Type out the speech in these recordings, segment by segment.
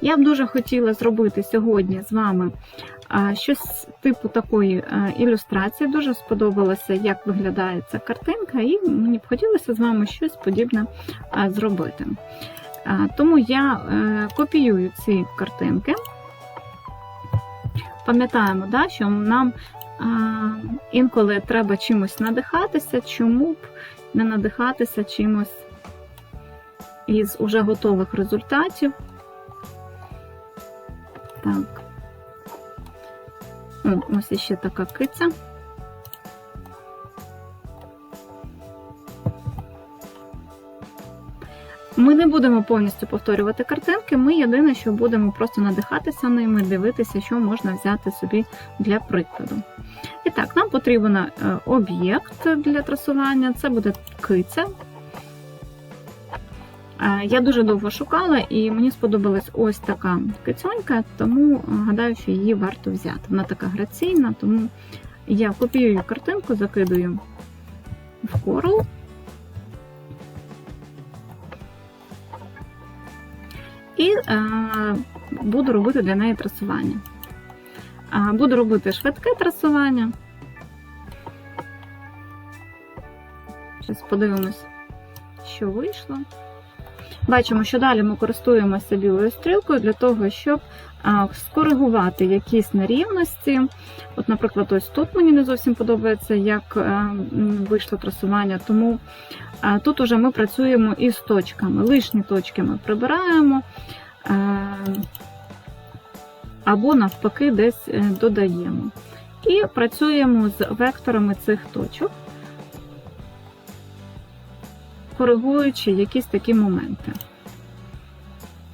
Я б дуже хотіла зробити сьогодні з вами щось типу такої а, ілюстрації. Дуже сподобалося, як виглядає ця картинка, і мені б хотілося з вами щось подібне зробити. Тому я е, копіюю ці картинки. Пам'ятаємо, да, що нам інколи треба чимось надихатися, чому б не надихатися чимось із уже готових результатів. Так. О, ось іще така киця. Ми не будемо повністю повторювати картинки, ми єдине, що будемо просто надихатися ними, дивитися, що можна взяти собі для прикладу. І так, нам потрібен е, об'єкт для трасування, це буде киця. Е, Я дуже довго шукала, і мені сподобалась ось така кицьонька, тому е, гадаю, що її варто взяти. Вона така граційна, тому я копіюю картинку, закидую в Coral. І е, буду робити для неї трасування. Е, буду робити швидке трасування. Зараз подивимось, що вийшло. Бачимо, що далі ми користуємося білою стрілкою для того, щоб скоригувати якісь нерівності. От, наприклад, ось тут мені не зовсім подобається, як вийшло трасування, тому тут уже ми працюємо із точками. Лишні точки ми прибираємо. Або навпаки десь е, додаємо. І працюємо з векторами цих точок, коригуючи якісь такі моменти.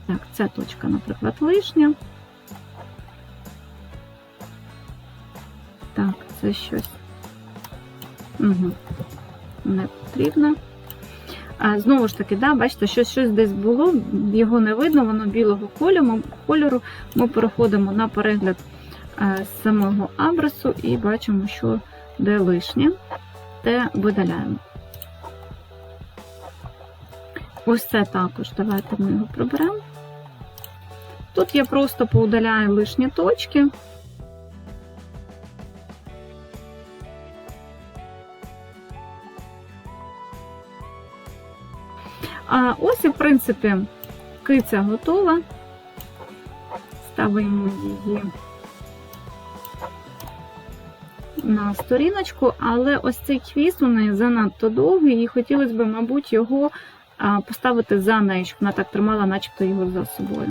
Так, ця точка, наприклад, лишня. Так, це щось угу. не потрібно. А, знову ж таки, да, бачите, що щось десь було, його не видно, воно білого кольору. Ми переходимо на перегляд е, самого абресу і бачимо, що де лишнє, те видаляємо. Ось це також. Давайте ми його приберемо. Тут я просто поудаляю лишні точки. А ось і, в принципі, киця готова. Ставимо її на сторіночку, але ось цей хвіст у неї занадто довгий, і хотілося б, мабуть, його поставити за нею, щоб вона так тримала, начебто його за собою.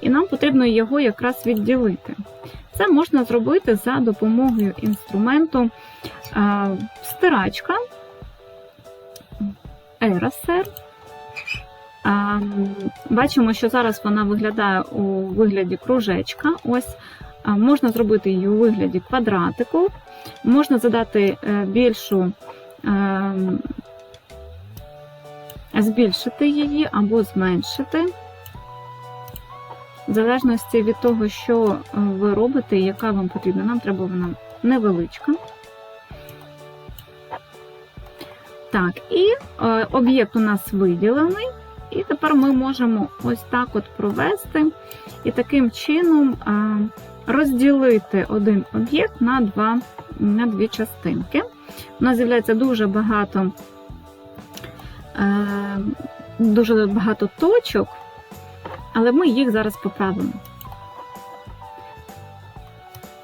І нам потрібно його якраз відділити. Це можна зробити за допомогою інструменту стирачка. А, Бачимо, що зараз вона виглядає у вигляді кружечка. Ось Можна зробити її у вигляді квадратику, можна задати е, більшу, е, збільшити її або зменшити, в залежності від того, що е, ви робите і яка вам потрібна. Нам треба вона невеличка. Так, і е, об'єкт у нас виділений. І тепер ми можемо ось так от провести і таким чином а, розділити один об'єкт на на дві частинки. У нас з'являється дуже багато, е, дуже багато точок, але ми їх зараз поправимо.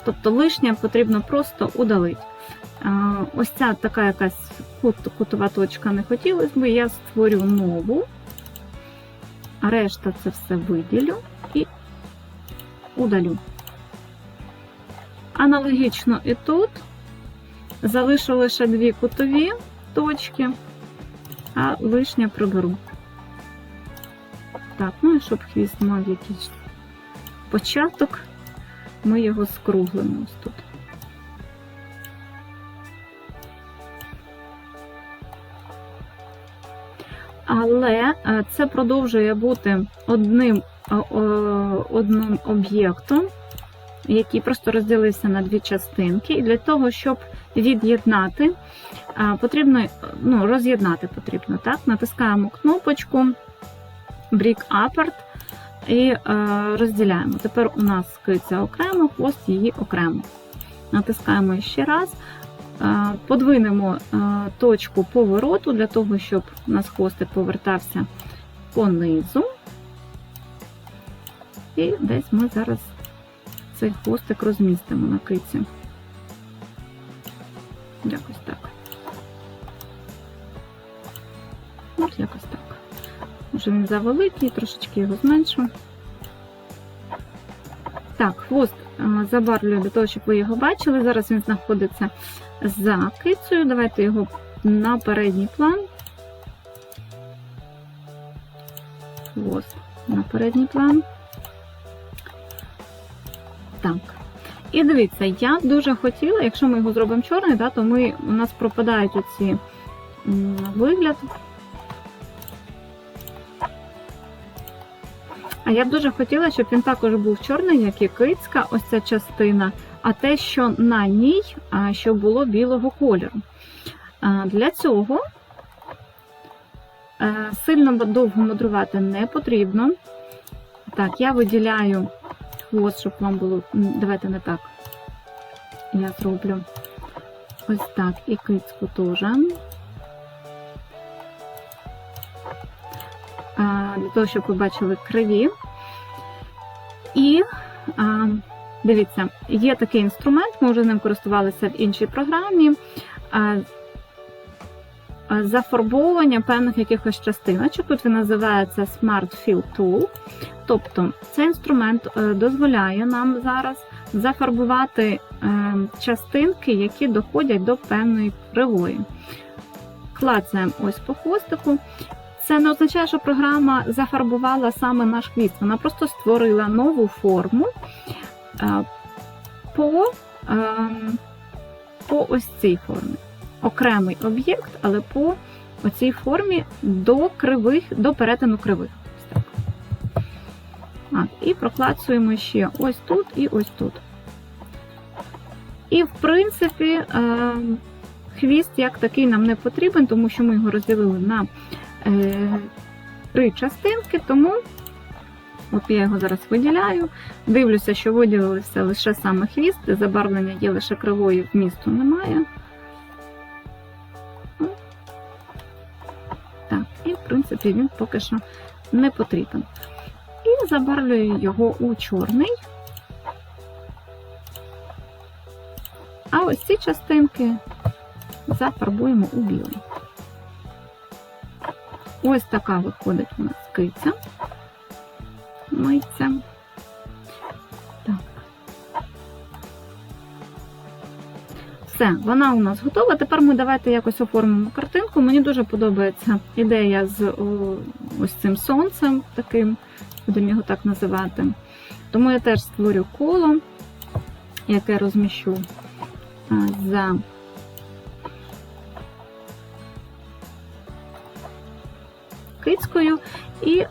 Тобто лишнє потрібно просто удалити. А, ось ця така якась кут, кутова точка не хотілося б, я створю нову. А решта це все виділю і удалю. Аналогічно і тут залишу лише дві кутові точки, а лишнє приберу. Так, ну і щоб хвіст мав якийсь початок, ми його скруглимо ось тут. Але е, це продовжує бути одним, е, одним об'єктом, який просто розділився на дві частинки. І для того, щоб від'єднати, потрібно ну, роз'єднати потрібно. так? Натискаємо кнопочку Brick Apart і е, розділяємо. Тепер у нас киця окремо, хвост її окремо. Натискаємо ще раз, е, подвинемо е, точку повороту для того, щоб у нас хвостик повертався понизу. І десь ми зараз цей хвостик розмістимо на киці. Якось так. Якось так. Може він завеликий, трошечки його зменшу. Так, хвост е, для того, щоб ви його бачили. Зараз він знаходиться за кицею. Давайте його на передній план. Хвост на передній план. Так. І дивіться, я дуже хотіла, якщо ми його зробимо чорний, да, то ми, у нас пропадають оці вигляд. А я б дуже хотіла, щоб він також був чорний, як і кицька, ось ця частина, а те, що на ній, а, щоб було білого кольору. Для цього е, сильно довго мудрувати не потрібно. Так, я виділяю хвост, щоб вам було. Давайте не так. Я зроблю ось так і кицьку теж. Для того, щоб ви бачили криві. І дивіться, є такий інструмент, ми вже ним користувалися в іншій програмі. А, Зафарбовування певних якихось частиночок. Тут він називається Smart Fill Tool. Тобто цей інструмент е, дозволяє нам зараз зафарбувати е, частинки, які доходять до певної кривої. Клацаємо ось по хвостику. Це не означає, що програма зафарбувала саме наш хвіст. Вона просто створила нову форму е, по, е, по ось цій формі. Окремий об'єкт, але по оцій формі до кривих, до перетину кривих. Так. І проклацуємо ще ось тут і ось тут. І, в принципі, е, хвіст як такий нам не потрібен, тому що ми його розділили на три частинки, тому от я його зараз виділяю. Дивлюся, що виділили все лише саме хвіст, забарвлення є лише кривої, вмісту немає. Так, і в принципі він поки що не потрібен. І забарвлюю його у чорний. А ось ці частинки зафарбуємо у білий. Ось така виходить у нас киця. Так. Все, вона у нас готова. Тепер ми давайте якось оформимо картинку. Мені дуже подобається ідея з ось цим сонцем, таким, будемо його так називати. Тому я теж створю коло, яке розміщу за кицькою. І е,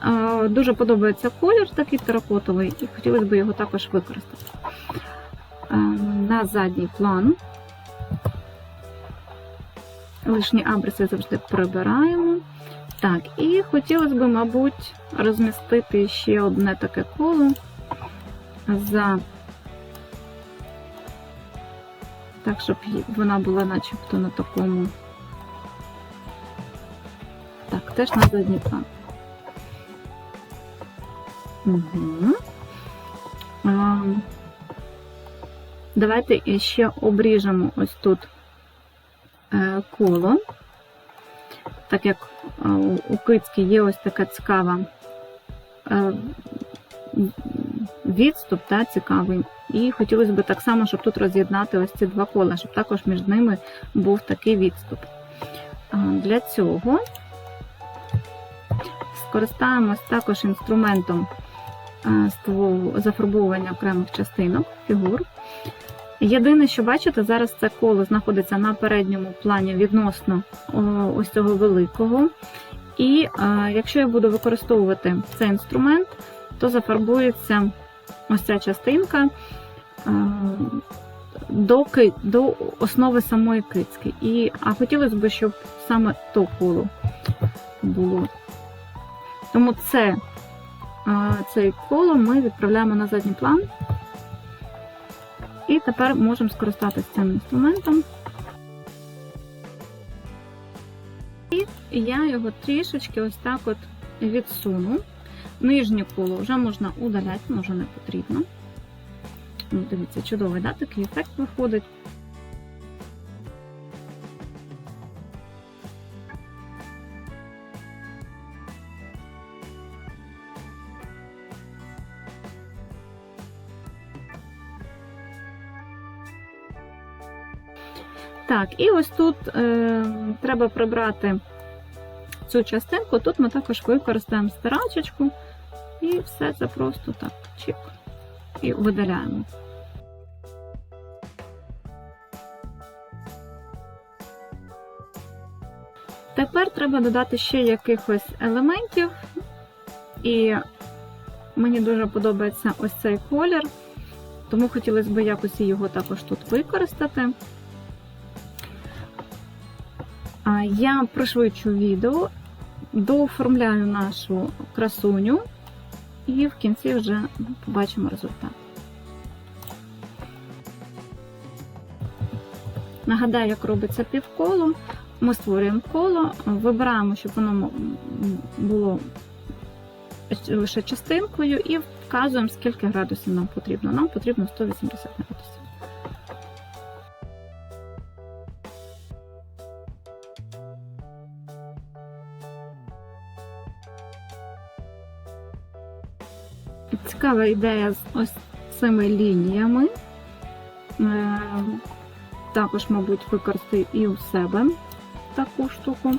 дуже подобається колір такий теракотовий, і хотілося б його також використати. Е, на задній план. Лишні абриси завжди прибираємо. Так, і хотілося б, мабуть, розмістити ще одне таке коло за так, щоб вона була начебто на такому. Так, теж на задній план. Угу. А, давайте ще обріжемо ось тут е, коло. Так як у, у кицьки є ось така цікава е, відступ, та, цікавий. І хотілося б так само, щоб тут роз'єднати ось ці два кола, щоб також між ними був такий відступ. Для цього скористаємось також інструментом зафарбовування окремих частинок фігур. Єдине, що бачите, зараз це коло знаходиться на передньому плані відносно ось цього великого. І якщо я буду використовувати цей інструмент, то зафарбується ось ця частинка до до основи самої кицьки. І, А хотілося б, щоб саме то коло було. Тому це е, цей коло ми відправляємо на задній план. І тепер можемо скористатися цим інструментом. І я його трішечки ось так от відсуну. Нижнє коло вже можна удаляти, може не потрібно. Дивіться, чудовий да? такий ефект виходить. Так, і ось тут е, треба прибрати цю частинку. Тут ми також використаємо стирачечку, і все це просто так чик і видаляємо. Тепер треба додати ще якихось елементів, і мені дуже подобається ось цей колір, тому хотілося б якось його також тут використати. Я пришвидшу відео, дооформляю нашу красуню і в кінці вже побачимо результат. Нагадаю, як робиться півколо. Ми створюємо коло, вибираємо, щоб воно було лише частинкою, і вказуємо, скільки градусів нам потрібно. Нам потрібно 180 градусів. Цікава ідея з ось цими лініями. Е, також, мабуть, використаю і у себе таку штуку.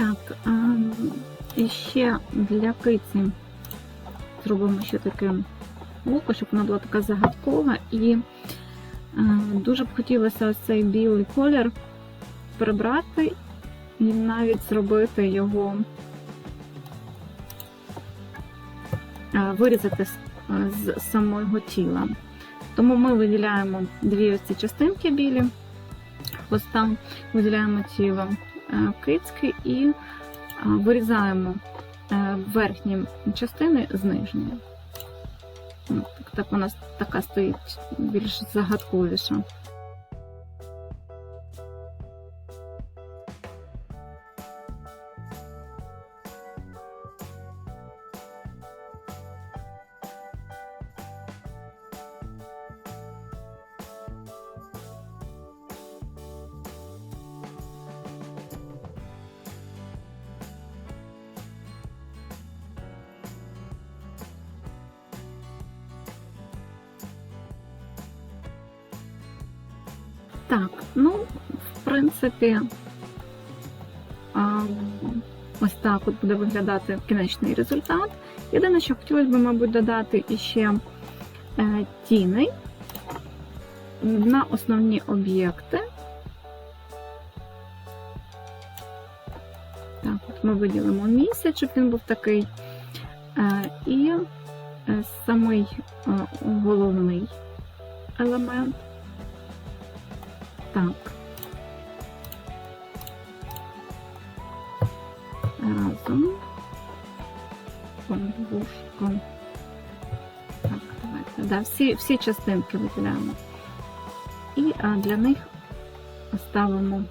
Так, і ще для киці зробимо ще таке око, щоб вона була така загадкова. І а, дуже б хотілося ось цей білий колір прибрати і навіть зробити його, а, вирізати з, з самого тіла. Тому ми виділяємо дві ось ці частинки білі, хвоста, виділяємо тіло. Е, кицьки і е, вирізаємо е, верхні частини з нижньої. Так, так нас така стоїть більш загадковіша. Так, ну, в принципі, ось так от буде виглядати кінечний результат. Єдине, що хотілося б, мабуть, додати іще е, тіни на основні об'єкти. Так, от ми виділимо місяць, щоб він був такий. Е, і е, самий головний елемент. Так. Разом. Подвушком. Так, давайте. Да, всі, всі частинки виділяємо. І а, для них ставимо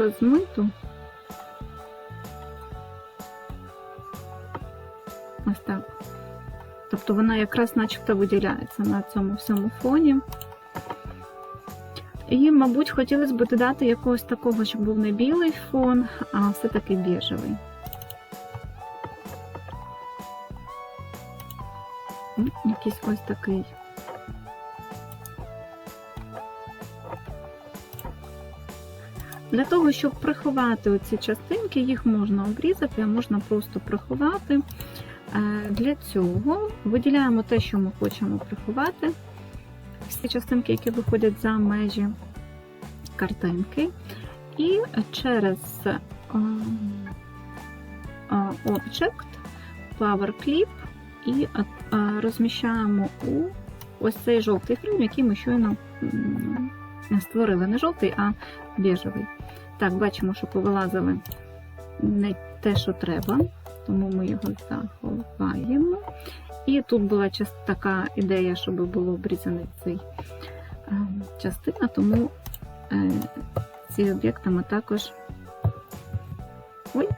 розмиту. Ось так. Тобто вона якраз начебто виділяється на цьому всьому фоні. І, мабуть, хотілося б додати якогось такого, щоб був не білий фон, а все-таки біжевий. Якийсь ось такий. Для того, щоб приховати оці частинки, їх можна обрізати, а можна просто приховати. Е, Для цього виділяємо те, що ми хочемо приховати. Всі частинки, які виходять за межі картинки. І через е, е, Object, Power Clip і розміщаємо у ось цей жовтий фрейм, який ми щойно створили. Не жовтий, а біжевий. Так, бачимо, що повилазили не те, що треба, тому ми його заховаємо. І тут була така ідея, щоб було обрізаний цей е, частина, тому е, ці об'єкти ми також ой,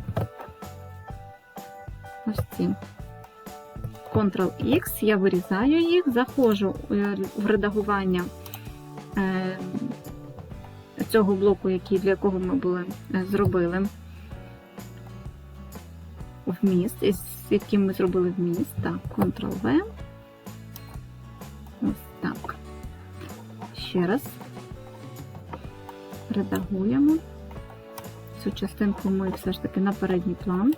ось ці. Ctrl-X, я вирізаю їх, заходжу е, в редагування цього блоку, який, для якого ми були е, зробили вміст, із яким ми зробили вміст. Так, Ctrl-V. Ось так. Ще раз редагуємо. Цю частинку ми все ж таки на передній план.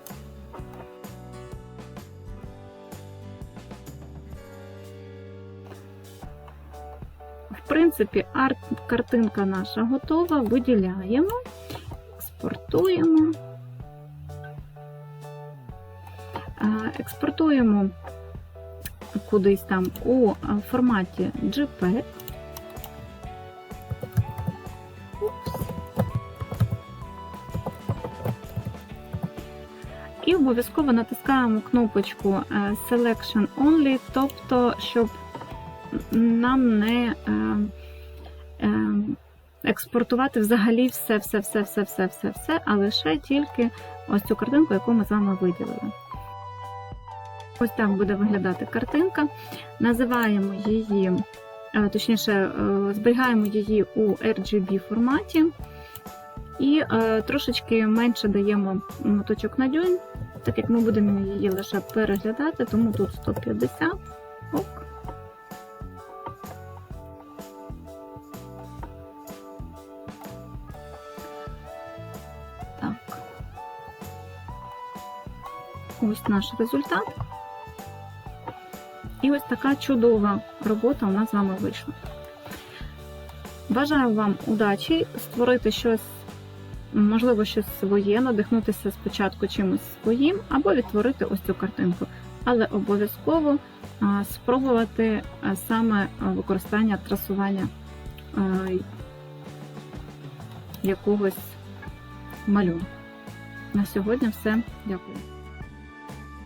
В принципі, арт, картинка наша готова, виділяємо, експортуємо. Експортуємо кудись там у форматі JPEG. І обов'язково натискаємо кнопочку е, Selection Only, тобто, щоб нам не е, е, експортувати взагалі все, все, все, все, все, все, все, а лише тільки ось цю картинку, яку ми з вами виділили. Ось так буде виглядати картинка. Називаємо її, е, точніше, зберігаємо її у RGB форматі. І е, трошечки менше даємо моточок на дюйм, так як ми будемо її лише переглядати, тому тут 150. Ок. Ось наш результат. І ось така чудова робота у нас з вами вийшла. Бажаю вам удачі, створити щось, можливо, щось своє, надихнутися спочатку чимось своїм, або відтворити ось цю картинку. Але обов'язково спробувати саме використання трасування якогось малюнку. На сьогодні все. Дякую.